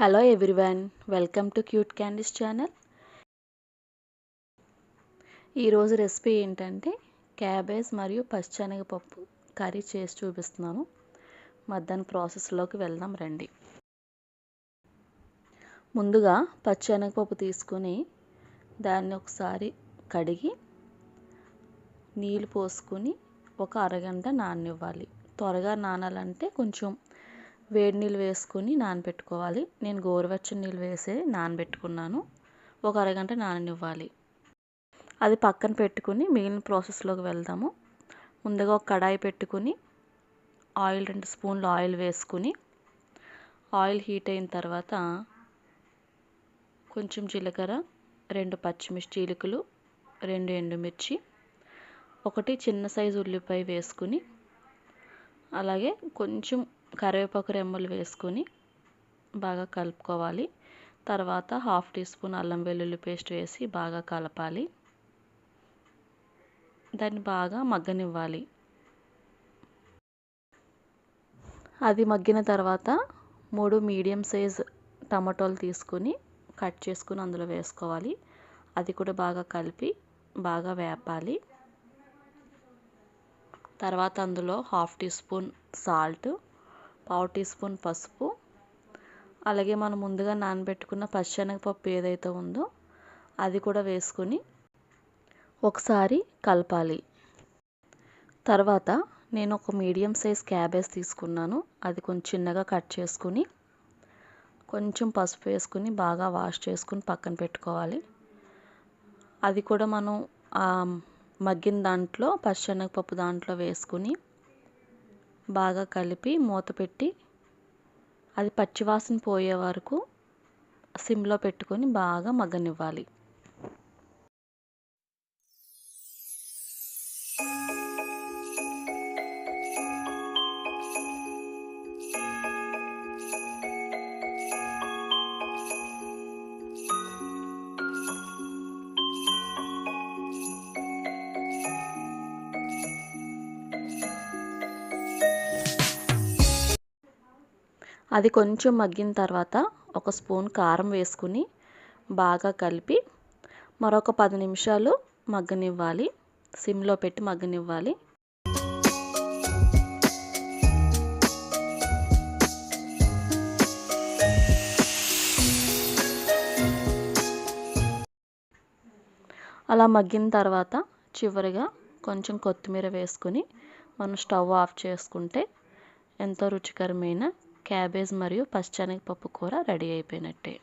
Hello everyone welcome to cute candies channel ఈరోజు recipe ఏంటంటే cabbage మరియు పచ్చిశనగపప్పు కర్రీ చేసి చూపిస్తున్నాను. మధ్యాహ్నం ప్రాసెస్లోకి వెళ్దాం రండి. ముందుగా పచ్చనగపప్పు తీసుకుని దాన్ని ఒకసారి కడిగి నీళ్ళు పోసుకొని ఒక అరగంట నాననివ్వాలి. త్వరగా నానాలంటే కొంచెం వేడి నీళ్ళు వేసుకుని నానబెట్టుకోవాలి. నేను గోరువెచ్చని నీళ్ళు వేసి నానబెట్టుకున్నాను. ఒక అరగంట నాననివ్వాలి. అది పక్కన పెట్టుకుని మిగిలిన ప్రాసెస్లోకి వెళ్దాము. ముందుగా ఒక కడాయి పెట్టుకుని ఆయిల్ రెండు స్పూన్లు ఆయిల్ వేసుకుని ఆయిల్ హీట్ అయిన తర్వాత కొంచెం జీలకర్ర రెండు పచ్చిమిర్చి చీలికలు రెండు ఎండుమిర్చి ఒకటి చిన్న సైజు ఉల్లిపాయ వేసుకుని అలాగే కొంచెం కరివేపాకు రెమ్మలు వేసుకొని బాగా కలుపుకోవాలి. తర్వాత హాఫ్ టీ స్పూన్ అల్లం వెల్లుల్లి పేస్ట్ వేసి బాగా కలపాలి. దాన్ని బాగా మగ్గనివ్వాలి. అది మగ్గిన తర్వాత మూడు మీడియం సైజ్ టమాటోలు తీసుకొని కట్ చేసుకుని అందులో వేసుకోవాలి. అది కూడా బాగా కలిపి బాగా వేపాలి. తర్వాత అందులో హాఫ్ టీ స్పూన్ సాల్ట్ పావు టీ స్పూన్ పసుపు. అలాగే మనం ముందుగా నానబెట్టుకున్న పచ్చనగపప్పు ఏదైతే ఉందో అది కూడా వేసుకొని ఒకసారి కలపాలి. తర్వాత నేను ఒక మీడియం సైజ్ క్యాబేజ్ తీసుకున్నాను. అది కొంచెం చిన్నగా కట్ చేసుకుని కొంచెం పసుపు వేసుకుని బాగా వాష్ చేసుకుని పక్కన పెట్టుకోవాలి. అది కూడా మనం మగ్గిన దాంట్లో పచ్చనగపప్పు దాంట్లో వేసుకుని బాగా కలిపి మూత పెట్టి అది పచ్చివాసన పోయే వరకు సిమ్లో పెట్టుకొని బాగా మగ్గనివ్వాలి. అది కొంచెం మగ్గిన తర్వాత ఒక స్పూన్ కారం వేసుకుని బాగా కలిపి మరొక పది నిమిషాలు మగ్గనివ్వాలి. సిమ్లో పెట్టి మగ్గనివ్వాలి. అలా మగ్గిన తర్వాత చివరిగా కొంచెం కొత్తిమీర వేసుకుని మనం స్టవ్ ఆఫ్ చేసుకుంటే ఎంతో రుచికరమైన క్యాబేజ్ మరియు పచ్చిశనగపప్పు కూర రెడీ అయిపోయినట్టే.